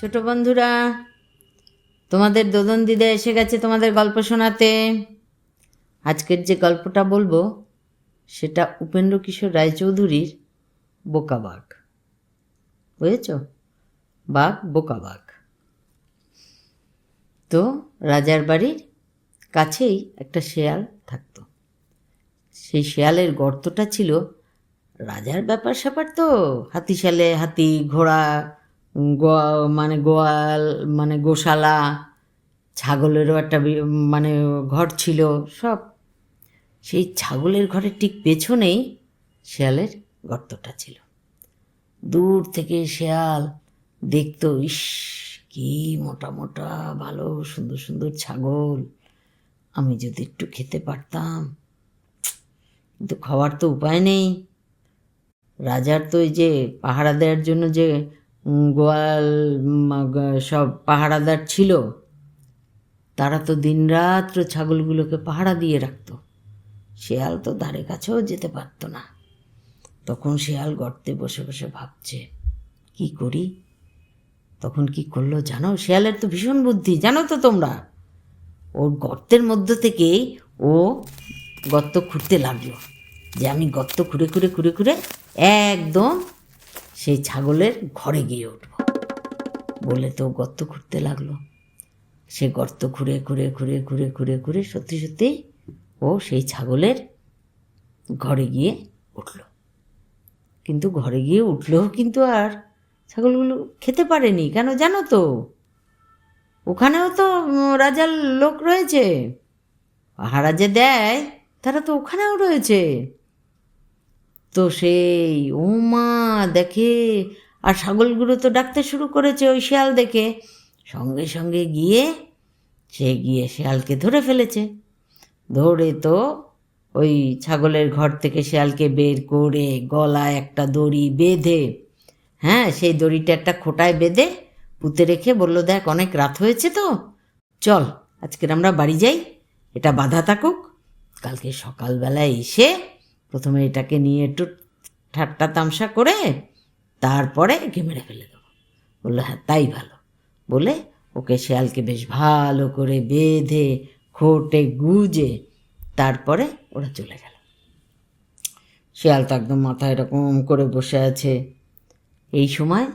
ছোট বন্ধুরা, তোমাদের দোদন দিদা এসে গেছে তোমাদের গল্প শোনাতে। আজকের যে গল্পটা বলব, সেটা উপেন্দ্র কিশোর রায়চৌধুরীর বোকা বাঘ। বুঝেছ? বাঘ, বোকা বাঘ। তো রাজার বাড়ির কাছেই একটা শেয়াল থাকতো। সেই শেয়ালের গর্তটা ছিল রাজার ব্যাপার স্যাপার তো। হাতি হাতিশালে, হাতি, ঘোড়া গোয়া মানে গোয়াল মানে গোশালা, ছাগলেরও একটা মানে ঘর ছিল, সব। সেই ছাগলের ঘরের ঠিক পেছনেই শেয়ালের গর্তটা ছিল। দূর থেকে শেয়াল দেখতো, ইস, কি মোটা মোটা, ভালো, সুন্দর সুন্দর ছাগল। আমি যদি একটু খেতে পারতাম। কিন্তু খাওয়ার তো উপায় নেই। রাজার তো এই যে পাহারা দেওয়ার জন্য যে গোয়াল সব পাহারাদার ছিল, তারা তো দিনরাত্র ছাগলগুলোকে পাহারা দিয়ে রাখত। শেয়াল তো ধারে কাছেও যেতে পারতো না। তখন শেয়াল গর্তে বসে বসে ভাবছে, কি করি? তখন কি করল জানো? শেয়ালের তো ভীষণ বুদ্ধি, জানো তো তোমরা? ওর গর্তের মধ্য থেকেই ও গর্ত খুঁড়তে লাগল। যে আমি গর্ত খুঁড়ে খুঁড়ে খুঁড়ে খুঁড়ে একদম সেই ছাগলের ঘরে গিয়ে উঠব। বলে তো গর্ত খুঁড়তে লাগল। সে গর্ত খুঁড়ে খুঁড়ে খুঁড়ে খুঁড়ে খুঁড়ে খুঁড়ে সত্যি সত্যি ও সেই ছাগলের ঘরে গিয়ে উঠল। কিন্তু ঘরে গিয়ে উঠলেও কিন্তু আর ছাগলগুলো খেতে পারেনি। কেন জানো তো? ওখানেও তো রাজার লোক রয়েছে। পাহারা যে দেয়, তারা তো ওখানেও রয়েছে। তো সেই ও মা দেখে, আর ছাগলগুলো তো ডাকতে শুরু করেছে ওই শিয়াল দেখে। সঙ্গে সঙ্গে গিয়ে, সে গিয়ে শিয়ালকে ধরে ফেলেছে। ধরে তো ওই ছাগলের ঘর থেকে শিয়ালকে বের করে গলায় একটা দড়ি বেঁধে হ্যাঁ সেই দড়িটা একটা খোটায় বেঁধে পুঁতে রেখে বলল, দেখ, অনেক রাত হয়েছে তো। চল, আজকের আমরা বাড়ি যাই। এটা বাধা থাকুক। কালকে সকালবেলায় এসে প্রথমে এটাকে নিয়ে একটু ঠাট্টা তামসা করে তারপরে একে মেরে ফেলে দেবো। বলল হ্যাঁ তাই ভালো। বলে ওকে শেয়ালকে বেশ ভালো করে বেঁধে, খোটে, গুজে তারপরে ওরা চলে গেল। শেয়াল তো একদম মাথা এরকম করে বসে আছে। এই সময়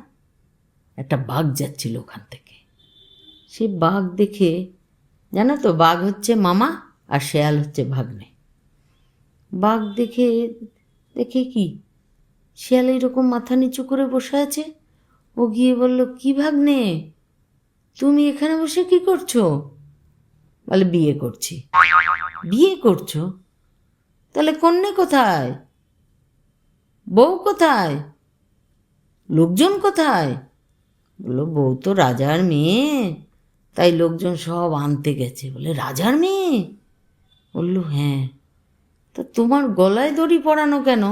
একটা বাঘ যাচ্ছিল ওখান থেকে। সে বাঘ দেখে, জানো তো, বাঘ হচ্ছে মামা আর শেয়াল হচ্ছে ভাগ্নে। বাঘ দেখে দেখে কি? শিয়াল এরকম মাথা নিচু করে বসে আছে? ও গিয়ে বলল, কি ভাগ্নে? তুমি এখানে বসে কি করছ? বলে, বিয়ে করছি। বিয়ে করছ? তাহলে কন্যে কোথায়? বউ কোথায়? লোকজন কোথায়? বলল, বউ তো রাজার মেয়ে। তাই লোকজন সব আনতে গেছে। বলে, রাজার মেয়ে? বলল হ্যাঁ। তা তোমার গলায় দড়ি পরানো কেন?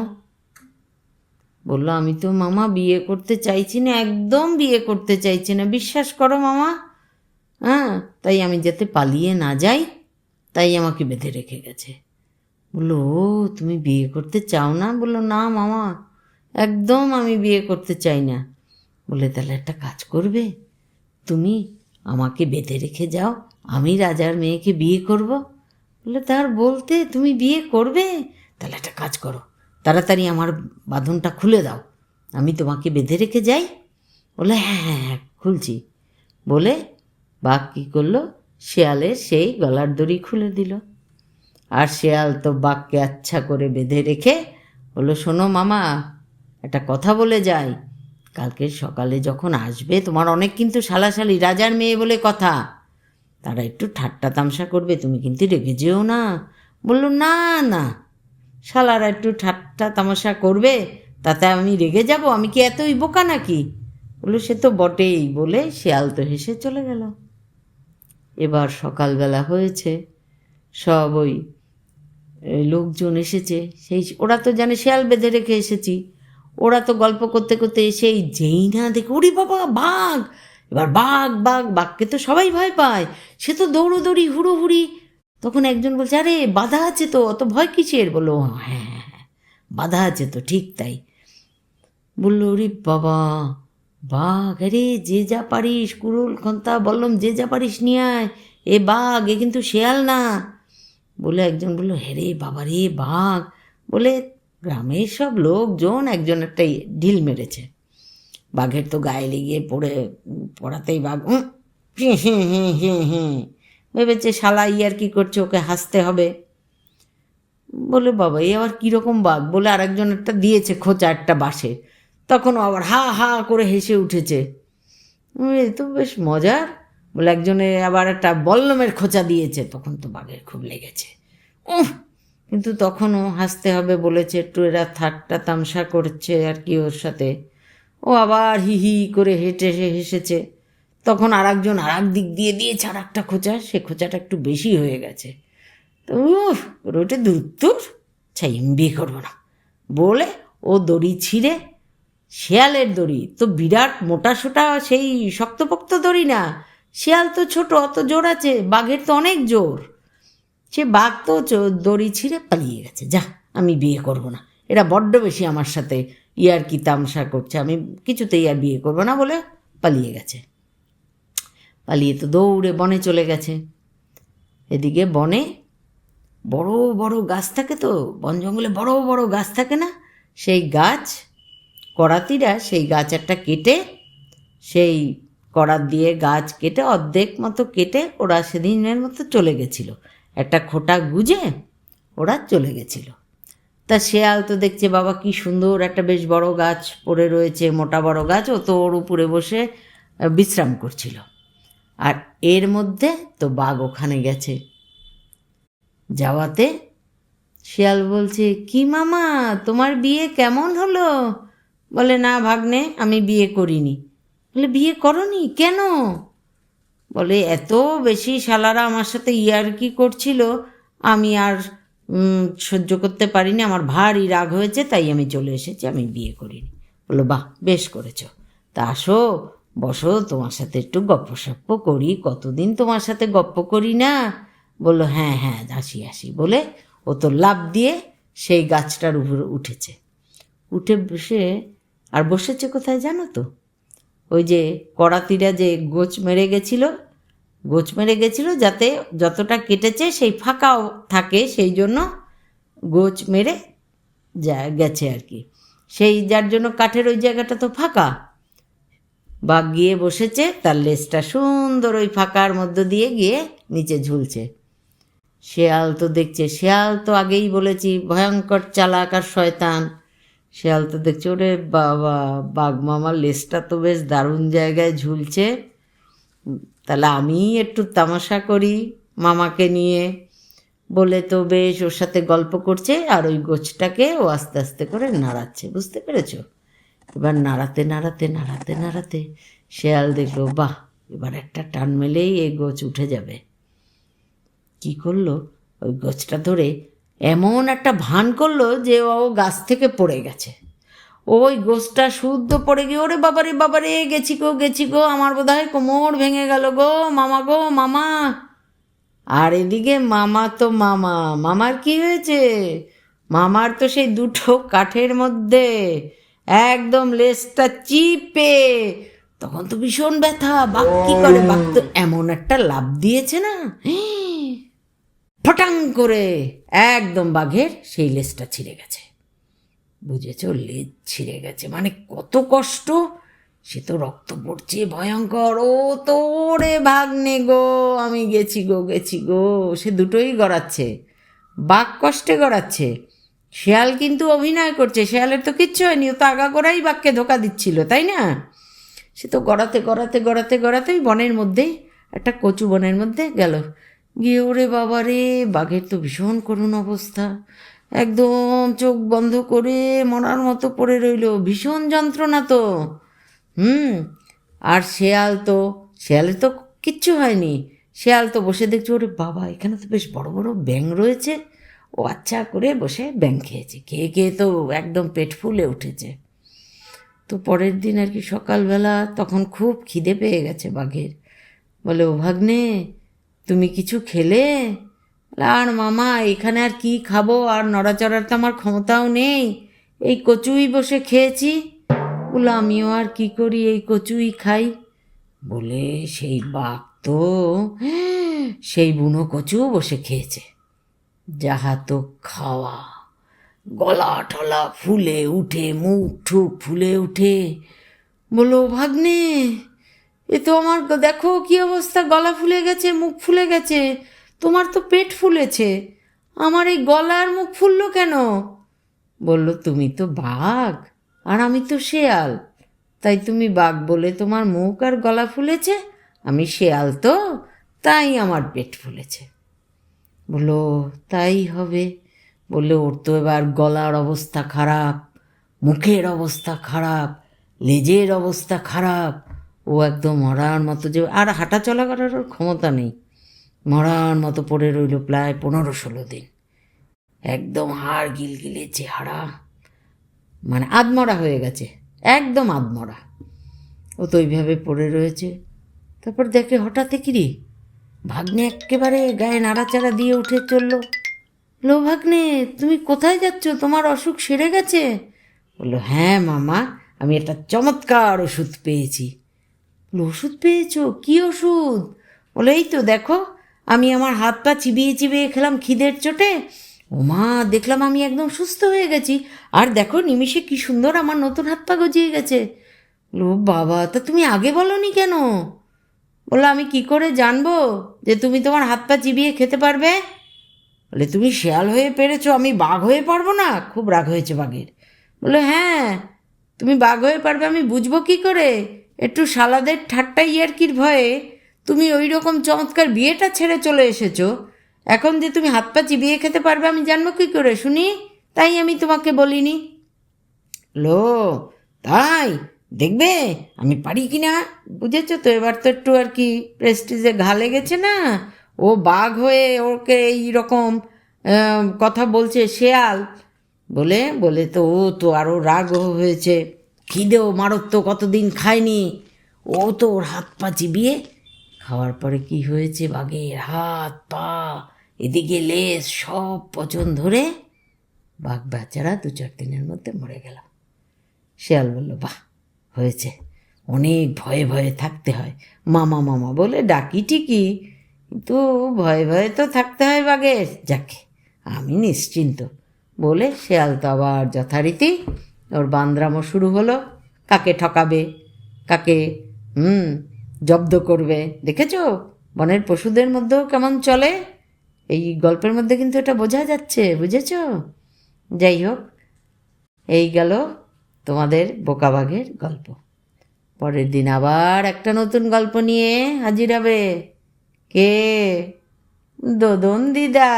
বলল, আমি তো মামা বিয়ে করতে চাইছি না, একদম বিয়ে করতে চাইছি না। বিশ্বাস করো মামা হ্যাঁ তাই আমি যাতে পালিয়ে না যাই, তাই আমাকে বেঁধে রেখে গেছে। বলল, ও, তুমি বিয়ে করতে চাও না? বলল, না মামা, একদম আমি বিয়ে করতে চাই না। বলে তাহলে একটা কাজ করবে, তুমি আমাকে বেঁধে রেখে যাও, আমি রাজার মেয়েকে বিয়ে করব। বলে, তার বলতে তুমি বিয়ে করবে? তাহলে একটা কাজ করো, তাড়াতাড়ি আমার বাঁধনটা খুলে দাও, আমি তোমাকে বেঁধে রেখে যাই। বলে হ্যাঁ হ্যাঁ হ্যাঁ খুলছি। বলে বাঘ কী করল? শেয়ালের সেই গলার দড়ি খুলে দিল। আর শেয়াল তো বাঘকে আচ্ছা করে বেঁধে রেখে বলল, শোনো মামা, একটা কথা বলে যাই। কালকে সকালে যখন আসবে, তোমার অনেক কিন্তু শালাশালি, রাজার মেয়ে বলে কথা। তারা একটু ঠাট্টা তামসা করবে, তুমি কিন্তু রেগে যেও না। বলল, না না। শালারা একটু ঠাট্টা তামাশা করবে, তাতে আমি রেগে যাব, আমি কি এতই বোকা নাকি? বলল, সে তো বটেই বলে শেয়াল তো হেসে চলে গেল। এবার সকালবেলা হয়েছে, সব ওই লোকজন এসেছে। সেই, ওরা তো জানে শেয়াল বেঁধে রেখে এসেছি। ওরা তো গল্প করতে করতে এসেই যেই না দেখে, ওরে বাবা, বাঘ! এবার বাঘ বাঘ, বাঘকে তো সবাই ভয় পায়। সে তো দৌড়োদৌড়ি, হুড়োহুড়ি। তখন একজন বলছে, আরে, বাধা আছে তো, অত ভয় কিসের? বলল হ্যাঁ হ্যাঁ হ্যাঁ বাধা আছে তো, ঠিক তাই। বলল, ওরে বাবা, বাঘ, আরে, যে যা পারিস কুরুল খন্তা, বললাম, যে যা পারিস নিয়ে আয়। এ বাঘ, এ কিন্তু শেয়াল না। বলে একজন বলল হেরে বাবা রে, বাঘ। বলে, গ্রামের সব লোকজন একজন একটা ঢিল মেরেছে। বাঘের তো গায়ে লেগে পড়ে, পড়াতেই বাঘ হি হি হি হি হি। ভেবেছে শালা ইয়ার কি করছে, ওকে হাসতে হবে। বলে, বাবা, এ আবার কীরকম বাঘ? বলে আরেকজন একটা দিয়েছে খোঁচা একটা বাসে তখন আবার হা হা করে হেসে উঠেছে। এ তো বেশ মজার। বলে, একজনে আবার একটা বল্লমের খোঁচা দিয়েছে। তখন তো বাঘের খুব লেগেছে। উহ! কিন্তু তখনও হাসতে হবে বলেছে, একটু এরা ঠাট্টা তামসা করছে আর কি ওর সাথে। ও আবার হি হি করে হেঁটে এসে হেসেছে। তখন আর একজন আর এক দিক দিয়ে দিয়েছে আর একটা খোঁচা। সে খোঁচাটা একটু বেশি হয়ে গেছে। তো ওটা দূর ছাই বিয়ে করব না। বলে ও দড়ি ছিঁড়ে, শেয়ালের দড়ি। তো বিরাট মোটা সোটা সেই শক্তপোক্ত দড়ি না। শেয়াল তো ছোট, অত জোর আছে, বাঘের তো অনেক জোর। সে বাঘ তো দড়ি ছিঁড়ে পালিয়ে গেছে। যা, আমি বিয়ে করব না। এরা বড্ড বেশি আমার সাথে ইয়ার কি তামসা করছে। আমি কিছুতেই আর বিয়ে করব না বলে পালিয়ে গেছে। পালিয়ে তো দৌড়ে বনে চলে গেছে। এদিকে বনে বড় বড় গাছ থাকে তো, বন জঙ্গলে বড় বড় গাছ থাকে না, সেই গাছ, করাতিরা সেই গাছ একটা কেটে, সেই করাত দিয়ে গাছ কেটে, অর্ধেক মতো কেটে ওরা সেদিনের মতো চলে গেছিল। একটা খোটা গুজে ওরা চলে গেছিল। তা শেয়াল তো দেখছে, বাবা কি সুন্দর একটা বেশ বড় গাছ পড়ে রয়েছে, মোটা বড় গাছ, ও তো ওর উপরে বসে বিশ্রাম করছিল। আর এর মধ্যে তো বাঘ ওখানে গেছে। যাওয়াতে শিয়াল বলছে, কি মামা, তোমার বিয়ে কেমন হলো? বলে, না ভাগ্নে, আমি বিয়ে করিনি। বলে, বিয়ে করনি? কেন? বলে, এত বেশি শালারা আমার সাথে ইয়ারকি করছিল, আমি আর সহ্য করতে পারিনি, আমার ভারী রাগ হয়েছে, তাই আমি চলে এসেছি, আমি বিয়ে করিনি। বলল, বাহ, বেশ করেছ। তা আসো, বসো, তোমার সাথে একটু গপ্প সপ্প করি, কতদিন তোমার সাথে গপ্প করি না? বলল হ্যাঁ হ্যাঁ আসি আসি। বলে ও তো লাভ দিয়ে সেই গাছটার উপরে উঠেছে। উঠে বসে, আর বসেছে কোথায় জানো তো? ওই যে করাতিরা যে গোছ মেরে গেছিল গোছ মেরে গেছিল যাতে যতটা কেটেছে সেই ফাঁকাও থাকে, সেই জন্য গোছ মেরে যা, গেছে আর কি। সেই যার জন্য কাঠের ওই জায়গাটা তো ফাঁকা। বাঘ গিয়ে বসেছে, তার লেজটা সুন্দর ওই ফাঁকার মধ্য দিয়ে গিয়ে নিচে ঝুলছে। শেয়াল তো দেখছে, শেয়াল তো আগেই বলেছি, ভয়ঙ্কর চালাক আর শয়তান। শেয়াল তো দেখছে, ওরে বাবা, বাঘ মামার লেজটা তো বেশ দারুণ জায়গায় ঝুলছে। তাহলে আমি একটু তামাশা করি মামাকে নিয়ে। বলে তো বেশ, ওর সাথে গল্প করছে আর ওই গোছটাকে ও আস্তে আস্তে করে নাড়াচ্ছে, বুঝতে পেরেছ? এবার নাড়াতে নাড়াতে নাড়াতে নাড়াতে শেয়াল দেখল, বাহ, এবার একটা টান মেলেই এই গোছ উঠে যাবে। কি করল? ওই গাছটা ধরে এমন একটা ভান করল যে ও গাছ থেকে পড়ে গেছে। ওই গোছটা শুদ্ধ পড়ে গিয়ে, ওরে বাবারে বাবারে, গেছি গো গেছি গো, আমার বোধ হয় কোমর ভেঙে গেল গো, মামা গো, মামা। আর এদিকে মামা তো মামা, মামার কি হয়েছে? মামার তো সেই দুটো কাঠের মধ্যে একদম লেজটা চিপে, তখন তো ভীষণ ব্যথা বাঘ কি করে বাঘ তো এমন একটা লাভ দিয়েছে না? ফটাং করে একদম বাঘের সেই লেজটা ছিঁড়ে গেছে। বুঝেছ লেজ ছিঁড়ে গেছে। মানে কত কষ্ট? সে তো রক্ত পড়ছে, ভয়ঙ্কর। ও তো রে ভাগ্নে গো, আমি গেছি গো গেছি গো। সে দুটোই গড়াচ্ছে বাঘ কষ্টে গড়াচ্ছে। শেয়াল কিন্তু অভিনয় করছে, শেয়ালের তো কিচ্ছু হয়নি, ও তো আগা করাই বাঘকে ধোকা দিচ্ছিল, তাই না? সে তো গড়াতে গড়াতে গড়াতে, গড়াতেই বনের মধ্যেই একটা কচু বনের মধ্যে গেল। গিয়ে ওরে বাবা রে বাঘের তো ভীষণ করুণ অবস্থা। একদম চোখ বন্ধ করে মরার মতো পড়ে রইল। ভীষণ যন্ত্রণা তো। হুম, আর শেয়াল তো শেয়ালের তো কিচ্ছু হয়নি। শেয়াল তো বসে দেখছে, ওরে বাবা, এখানে তো বেশ বড় বড় ব্যাং রয়েছে। ও আচ্ছা করে বসে ব্যাং খেয়েছে। খেয়ে খেয়ে তো একদম পেট ফুলে উঠেছে। তো পরের দিন আর কি সকালবেলা তখন খুব খিদে পেয়ে গেছে বাঘের। বলে, ও ভাগ্নে, তুমি কিছু খেলে? আর মামা, এখানে আর কি খাব? আর নড়াচড়ার তো আমার ক্ষমতাও নেই। এই কচুই বসে খেয়েছি। বলল, আমিও আর কি করি? এই কচুই খাই। বলে, সেই বাঘ তো, সেই বুনো কচু বসে খেয়েছে। যাহা তো খাওয়া, গলা ঠলা ফুলে উঠে, মুখ ঠুক ফুলে উঠে। বলো ভাগ্নে, এ তো আমার, দেখো কি অবস্থা, গলা ফুলে গেছে, মুখ ফুলে গেছে। তোমার তো পেট ফুলেছে। আমার এই গলার মুখ ফুললো কেন? বলল, তুমি তো বাঘ, আর আমি তো শেয়াল। তাই তুমি বাঘ বলে তোমার মুখ আর গলা ফুলেছে, আমি শেয়াল তো, তাই আমার পেট ফুলেছে। বলল, তাই হবে। বললে, ওর তো এবার গলার অবস্থা খারাপ, মুখের অবস্থা খারাপ, লেজের অবস্থা খারাপ। ও একদম মরার মতো যে, আর হাঁটা চলা করার ক্ষমতা নেই। মরার মতো পড়ে রইল প্রায় পনেরো ষোলো দিন। একদম হাড় গিলগিলে চেহারা। মানে আধমরা হয়ে গেছে, একদম আধমরা। ও তো ওইভাবে পড়ে রয়েছে। তারপর দেখে হঠাৎ কি রে? ভাগ্নে একেবারে গায়ে নাড়াচাড়া দিয়ে উঠে চলল। লো ভাগ্নে, তুমি কোথায় যাচ্ছ? তোমার অসুখ সেরে গেছে? বলল হ্যাঁ মামা, আমি একটা চমৎকার ওষুধ পেয়েছি। ওষুধ পেয়েছ? কি ওষুধ? বলে এই তো দেখো আমি আমার হাত পা চিবিয়ে চিবিয়ে খেলাম খিদের চোটে। ওমা, দেখলাম আমি একদম সুস্থ হয়ে গেছি। আর দেখো, নিমিষে কি সুন্দর আমার নতুন হাত পা গজিয়ে গেছে। লো বাবা, তা তুমি আগে বলনি কেন? বলল, আমি কি করে জানব যে তুমি তোমার হাত পা চিবিয়ে খেতে পারবে? বলে, তুমি শেয়াল হয়ে পেরেছ, আমি বাঘ হয়ে পারব না? খুব রাগ হয়েছে বাঘের। বলে হ্যাঁ তুমি বাঘ হয়ে পারবে, আমি বুঝব কি করে? একটু সালাদের ঠাট্টা ইয়ার্কির ভয়ে তুমি ওই রকম চমৎকার বিয়েটা ছেড়ে চলে এসেছ। এখন যে তুমি হাত পা চিবিয়ে খেতে পারবে, আমি জানব কী করে, শুনি? তাই আমি তোমাকে বলিনি। লো, তাই? দেখবে, আমি পারি কি না বুঝেছ তো, এবার তো একটু আর কি প্রেস্টিজে ঘা লেগেছে না? ও বাঘ হয়ে ওকে এই রকম কথা বলছে শেয়াল। বলে বলে তো, ও তো আরও রাগ হয়েছে। খিদেও মারত্ব কতদিন খায়নি। ও তো ওর হাত পা চিবিয়ে খাওয়ার পরে কি হয়েছে? বাঘের হাত, পা, এদিকে লেজ, সব পচন ধরে বাঘ বেচারা দু চার দিনের মধ্যে মরে গেল। শেয়াল বলল, বাহ, হয়েছে। অনেক ভয়ে ভয়ে থাকতে হয়। মামা মামা বলে ডাকি ঠিকই, কিন্তু ভয়ে ভয়ে তো থাকতে হয় বাঘের। যাকে, আমি নিশ্চিন্ত। বলে শেয়াল তো আবার যথারীতি ওর বান্দ্রামো শুরু হলো। কাকে ঠকাবে? কাকে? হুম জব্দ করবে। দেখেছ? বনের পশুদের মধ্যেও কেমন চলে? এই গল্পের মধ্যে কিন্তু এটা বোঝা যাচ্ছে, বুঝেছ? যাই হোক, এই গেল তোমাদের বোকাবাঘের গল্প। পরের দিন আবার একটা নতুন গল্প নিয়ে হাজির হবে। কে? দোদন দিদা।